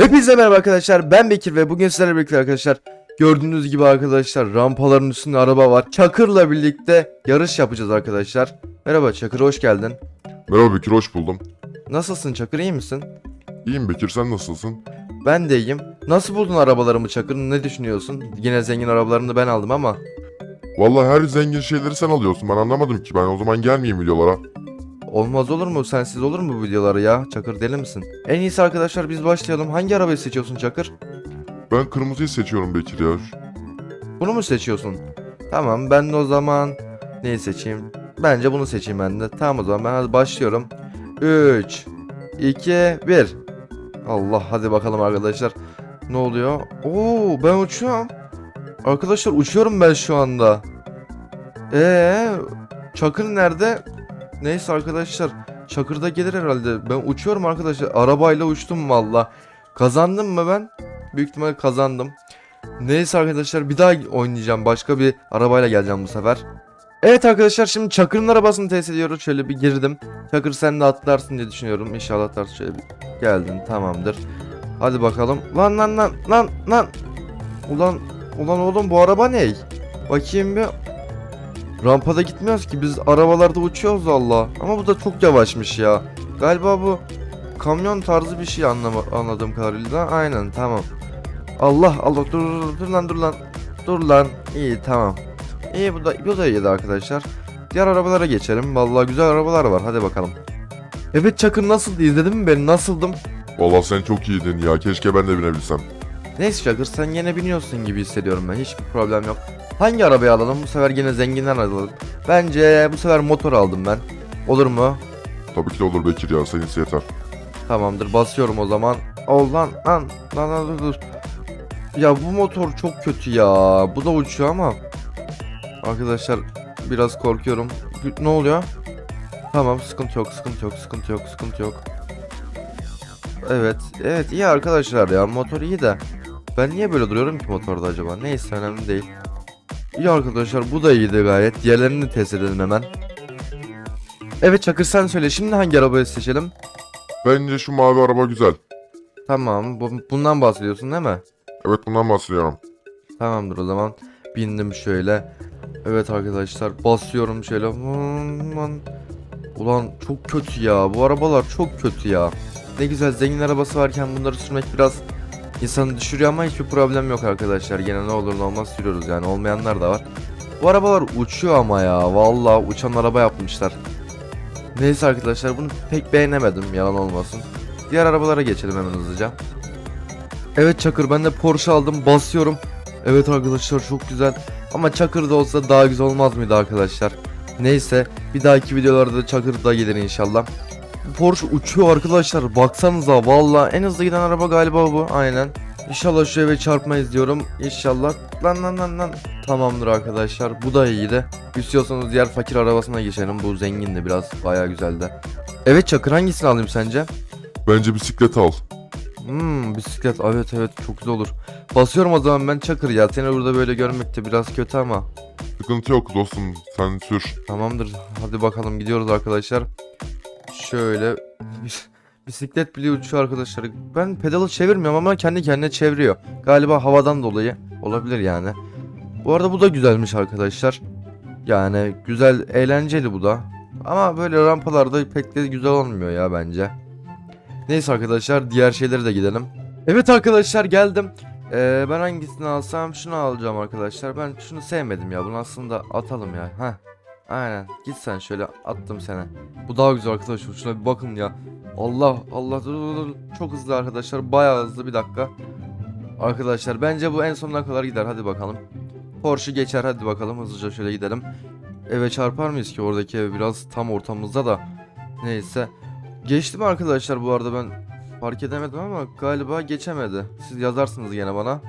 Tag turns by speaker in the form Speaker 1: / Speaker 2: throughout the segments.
Speaker 1: Hepinize merhaba arkadaşlar ben Bekir ve bugün sizlerle birlikte arkadaşlar Gördüğünüz gibi arkadaşlar rampaların üstünde araba var Çakır'la birlikte yarış yapacağız arkadaşlar Merhaba Çakır hoş geldin
Speaker 2: Merhaba Bekir hoş buldum.
Speaker 1: Nasılsın Çakır iyi misin?
Speaker 2: İyiyim Bekir sen nasılsın?
Speaker 1: Ben de iyiyim Nasıl buldun arabalarımı Çakır ne düşünüyorsun? Yine zengin arabalarını ben aldım ama
Speaker 2: Vallahi her zengin şeyleri sen alıyorsun ben anlamadım ki ben o zaman gelmeyeyim videolara.
Speaker 1: Olmaz olur mu sensiz olur mu bu videoları ya Çakır deli misin? En iyisi arkadaşlar biz başlayalım hangi arabayı seçiyorsun Çakır?
Speaker 2: Ben kırmızıyı seçiyorum Bekir ya.
Speaker 1: Bunu mu seçiyorsun? Tamam ben de o zaman neyi seçeyim? Bence bunu seçeyim ben de. Tamam o zaman ben hadi başlıyorum. 3 2 1 Allah hadi bakalım arkadaşlar. Ne oluyor? Oo ben uçuyorum. Arkadaşlar uçuyorum ben şu anda. Ee Çakır nerede? Neyse arkadaşlar. Çakır da gelir herhalde. Ben uçuyorum arkadaşlar. Arabayla uçtum valla. Kazandım mı ben? Büyük ihtimal kazandım. Neyse arkadaşlar bir daha oynayacağım. Başka bir arabayla geleceğim bu sefer. Evet arkadaşlar şimdi Çakır'ın arabasını test ediyoruz. Şöyle bir girdim. Çakır sen de atlarsın diye düşünüyorum. İnşallah atlarsın. Şöyle bir geldin tamamdır. Hadi bakalım. Lan lan lan lan lan. Ulan ulan oğlum bu araba ne? Bakayım bir. Rampada gitmiyoruz ki biz arabalarda uçuyoruz Allah. Ama bu da çok yavaşmış ya. Galiba bu kamyon tarzı bir şey anlama, anladığım kadarıyla. Aynen tamam. Allah Allah dur dur dur, lan dur lan. Dur lan. İyi tamam. İyi bu da bu da iyiydi arkadaşlar. Diğer arabalara geçelim. Vallahi güzel arabalar var. Hadi bakalım. Evet Çakır nasıldı? İzledin mi beni? Nasıldım?
Speaker 2: Vallahi sen çok iyiydin ya keşke ben de binebilsem.
Speaker 1: Neyse Çakır sen yine biniyorsun gibi hissediyorum ben. Hiçbir problem yok. Hangi arabayı alalım? Bu sefer yine zenginden alalım. Bence bu sefer motor aldım ben. Olur mu?
Speaker 2: Tabii ki de olur Bekir ya sayısı yeter.
Speaker 1: Tamamdır basıyorum o zaman. Oh lan lan lan lan dur dur. Ya bu motor çok kötü ya. Bu da uçuyor ama. Arkadaşlar biraz korkuyorum. Ne oluyor? Tamam sıkıntı yok sıkıntı yok sıkıntı yok sıkıntı yok. Evet evet iyi arkadaşlar ya motor iyi de. Ben niye böyle duruyorum ki motorda acaba? Neyse önemli değil. İyi arkadaşlar bu da iyiydi gayet. Diğerlerini test edelim hemen. Evet Çakır sen söyle şimdi hangi arabayı seçelim?
Speaker 2: Bence şu mavi araba güzel.
Speaker 1: Tamam. Bu, bundan bahsediyorsun değil mi?
Speaker 2: Evet bundan bahsediyorum.
Speaker 1: Tamamdır o zaman. Bindim şöyle. Evet arkadaşlar basıyorum şöyle. Aman. Ulan çok kötü ya. Bu arabalar çok kötü ya. Ne güzel zengin arabası varken bunları sürmek biraz insanı düşürüyor ama hiçbir problem yok arkadaşlar. Gene ne olur ne olmaz sürüyoruz yani. Olmayanlar da var. Bu arabalar uçuyor ama ya. Vallahi uçan araba yapmışlar. Neyse arkadaşlar bunu pek beğenemedim yalan olmasın. Diğer arabalara geçelim hemen hızlıca. Evet Çakır ben de Porsche aldım basıyorum. Evet arkadaşlar çok güzel. Ama Çakır da olsa daha güzel olmaz mıydı arkadaşlar? Neyse bir dahaki videolarda da Çakır da gelir inşallah. Porsche uçuyor arkadaşlar baksanıza valla en hızlı giden araba galiba bu aynen. İnşallah şu eve çarpmayız diyorum. İnşallah. Lan lan lan lan. Tamamdır arkadaşlar. Bu da iyiydi. İstiyorsanız diğer fakir arabasına geçelim. Bu zengindi biraz. Baya güzeldi. Evet Çakır hangisini alayım sence?
Speaker 2: Bence bisiklet al.
Speaker 1: Hmm bisiklet evet evet çok güzel olur. Basıyorum o zaman ben Çakır ya seni burada böyle görmek de biraz kötü ama.
Speaker 2: Sıkıntı yok dostum sen sür.
Speaker 1: Tamamdır hadi bakalım gidiyoruz arkadaşlar. Şöyle bis- bisiklet bile uçuyor arkadaşlar. Ben pedalı çevirmiyorum ama kendi kendine çeviriyor. Galiba havadan dolayı olabilir yani. Bu arada bu da güzelmiş arkadaşlar. Yani güzel eğlenceli bu da. Ama böyle rampalarda pek de güzel olmuyor ya bence. Neyse arkadaşlar diğer şeylere de gidelim. Evet arkadaşlar geldim. Ee, ben hangisini alsam şunu alacağım arkadaşlar. Ben şunu sevmedim ya. Bunu aslında atalım ya. Heh. Aynen. Git sen şöyle attım seni. Bu daha güzel arkadaşlar. Şuna bir bakın ya. Allah Allah dur, dur, dur. Çok hızlı arkadaşlar. Bayağı hızlı bir dakika. Arkadaşlar bence bu en sonuna kadar gider. Hadi bakalım. Porsche geçer hadi bakalım hızlıca şöyle gidelim. Eve çarpar mıyız ki oradaki ev biraz tam ortamızda da. Neyse. Geçti mi arkadaşlar bu arada ben fark edemedim ama galiba geçemedi. Siz yazarsınız gene bana.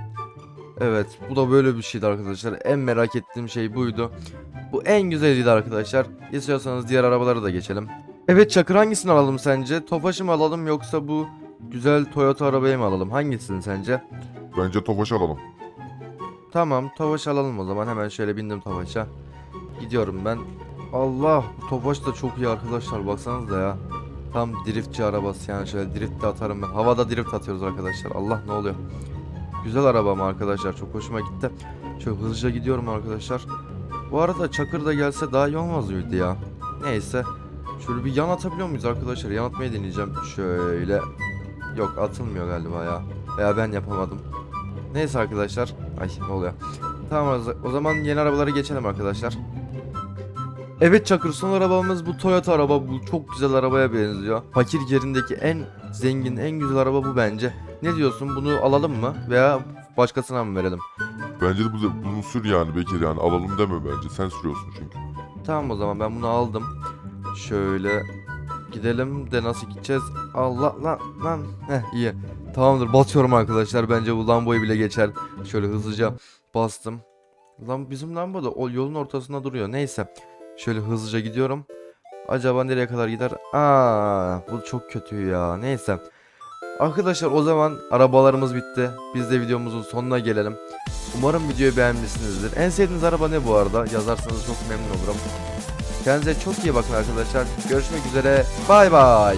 Speaker 1: Evet bu da böyle bir şeydi arkadaşlar. En merak ettiğim şey buydu. Bu en güzeliydi arkadaşlar. İstiyorsanız diğer arabalara da geçelim. Evet Çakır hangisini alalım sence? Tofaş'ı mı alalım yoksa bu güzel Toyota arabayı mı alalım? Hangisini sence?
Speaker 2: Bence Tofaş alalım.
Speaker 1: Tamam Tofaş alalım o zaman. Hemen şöyle bindim Tofaş'a. Gidiyorum ben. Allah bu Tofaş da çok iyi arkadaşlar baksanıza ya. Tam driftçi arabası yani şöyle drift de atarım ben. Havada drift atıyoruz arkadaşlar. Allah ne oluyor? Güzel araba ama arkadaşlar çok hoşuma gitti. Şöyle hızlıca gidiyorum arkadaşlar. Bu arada Çakır da gelse daha iyi olmaz mıydı ya? Neyse. Şöyle bir yan atabiliyor muyuz arkadaşlar? Yan atmayı deneyeceğim. Şöyle. Yok atılmıyor galiba ya. Veya ben yapamadım. Neyse arkadaşlar. Ay ne oluyor? Tamam o zaman yeni arabalara geçelim arkadaşlar. Evet Çakır son arabamız bu Toyota araba. Bu çok güzel arabaya benziyor. Fakir yerindeki en zengin, en güzel araba bu bence. Ne diyorsun? Bunu alalım mı? Veya başkasına mı verelim?
Speaker 2: Bence de bu, bunu sür yani Bekir yani alalım deme bence. Sen sürüyorsun çünkü.
Speaker 1: Tamam o zaman ben bunu aldım. Şöyle gidelim de nasıl gideceğiz? Allah lan lan. Heh iyi. Tamamdır batıyorum arkadaşlar. Bence bu lambayı bile geçer. Şöyle hızlıca bastım. Lan bizim lamba da o yolun ortasında duruyor. Neyse. Şöyle hızlıca gidiyorum. Acaba nereye kadar gider? Aa, bu çok kötü ya. Neyse. Arkadaşlar o zaman arabalarımız bitti. Biz de videomuzun sonuna gelelim. Umarım videoyu beğenmişsinizdir. En sevdiğiniz araba ne bu arada? Yazarsanız çok memnun olurum. Kendinize çok iyi bakın arkadaşlar. Görüşmek üzere. Bay bay.